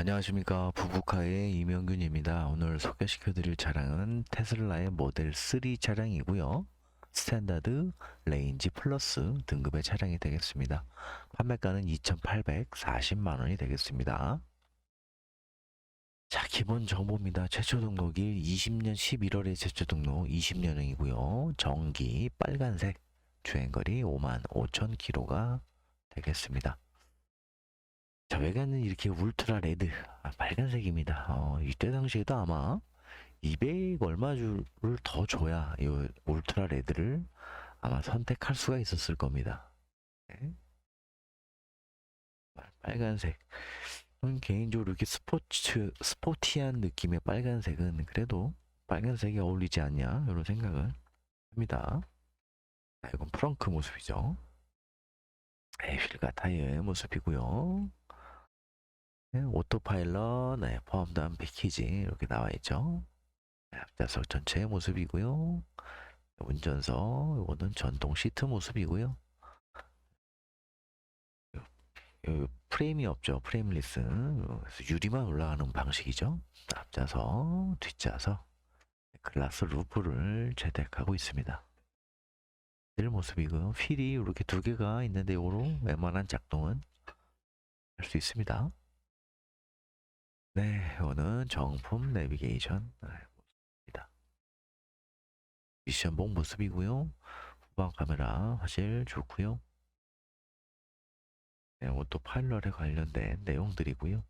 안녕하십니까 부부카의 이명균입니다. 오늘 소개시켜드릴 차량은 테슬라의 모델 3 차량이고요. 스탠다드, 레인지 플러스 등급의 차량이 되겠습니다. 판매가는 2,840만 원이 되겠습니다. 자, 기본 정보입니다. 최초 등록일 20년 11월에 최초 등록 20년형이고요. 전기 빨간색 주행거리 5만 5천 킬로가 되겠습니다. 자, 외관은 이렇게 울트라 레드, 아, 빨간색입니다. 어, 이때 당시에도 아마 200 얼마 주를 더 줘야 이 울트라 레드를 아마 선택할 수가 있었을 겁니다. 네. 빨- 빨간색. 개인적으로 이렇게 스포츠, 스포티한 느낌의 빨간색은 그래도 빨간색이 어울리지 않냐, 이런 생각을 합니다. 자, 이건 프렁크 모습이죠. 네, 휠과 타이어의 모습이고요. 네, 오토파일럿 네, 포함된 패키지 이렇게 나와 있죠. 네, 앞좌석 전체의 모습이고요. 운전석 이거는 전동 시트 모습이고요. 프레임이 없죠. 프레임리스 유리만 올라가는 방식이죠. 앞좌석, 뒷좌석 글라스 루프를 채택하고 있습니다. 늘 모습이고요. 휠이 이렇게 두 개가 있는데 요로 웬만한 작동은 할 수 있습니다. 네, 이거는 정품 내비게이션 네, 모습입니다. 미션봉 모습이고요. 후방 카메라 화질 좋고요. 네, 오토 파일럿에 관련된 내용들이고요.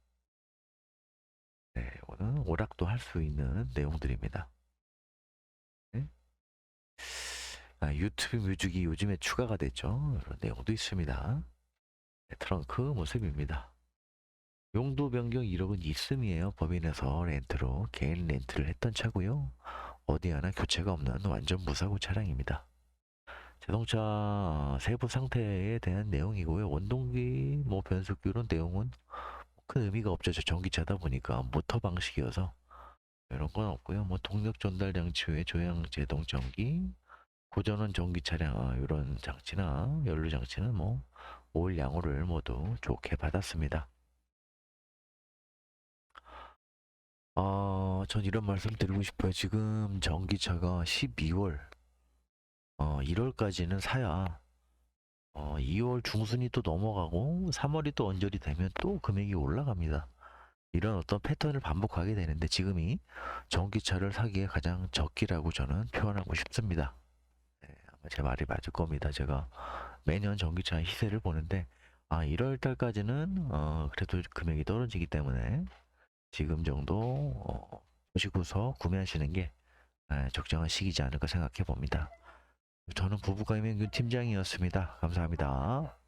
네, 이거는 오락도 할 수 있는 내용들입니다. 네. 아, 유튜브 뮤직이 요즘에 추가가 됐죠. 이런 내용도 있습니다. 네, 트렁크 모습입니다. 용도 변경 1억은 있음이에요. 법인에서 렌트로 개인 렌트를 했던 차고요. 어디 하나 교체가 없는 완전 무사고 차량입니다. 자동차 어, 세부 상태에 대한 내용이고요. 원동기, 뭐 변속기 이런 내용은 큰 의미가 없죠. 저 전기차다 보니까 모터 방식이어서 이런 건 없고요. 뭐 동력 전달 장치 외 조향 제동 전기, 고전원 전기 차량 아, 이런 장치나 연료 장치는 뭐 올 양호를 모두 좋게 받았습니다. 어, 전 이런 말씀 드리고 싶어요. 지금 전기차가 12월, 어, 1월까지는 사야, 어, 2월 중순이 또 넘어가고, 3월이 또 언저리 되면 또 금액이 올라갑니다. 이런 어떤 패턴을 반복하게 되는데 지금이 전기차를 사기에 가장 적기라고 저는 표현하고 싶습니다. 네, 아마 제 말이 맞을 겁니다. 제가 매년 전기차 시세를 보는데, 아, 1월 달까지는, 어, 그래도 금액이 떨어지기 때문에, 지금 정도 어, 보시고서 구매하시는 게 에, 적정한 시기지 않을까 생각해 봅니다. 저는 부부가 임행균 팀장이었습니다. 감사합니다.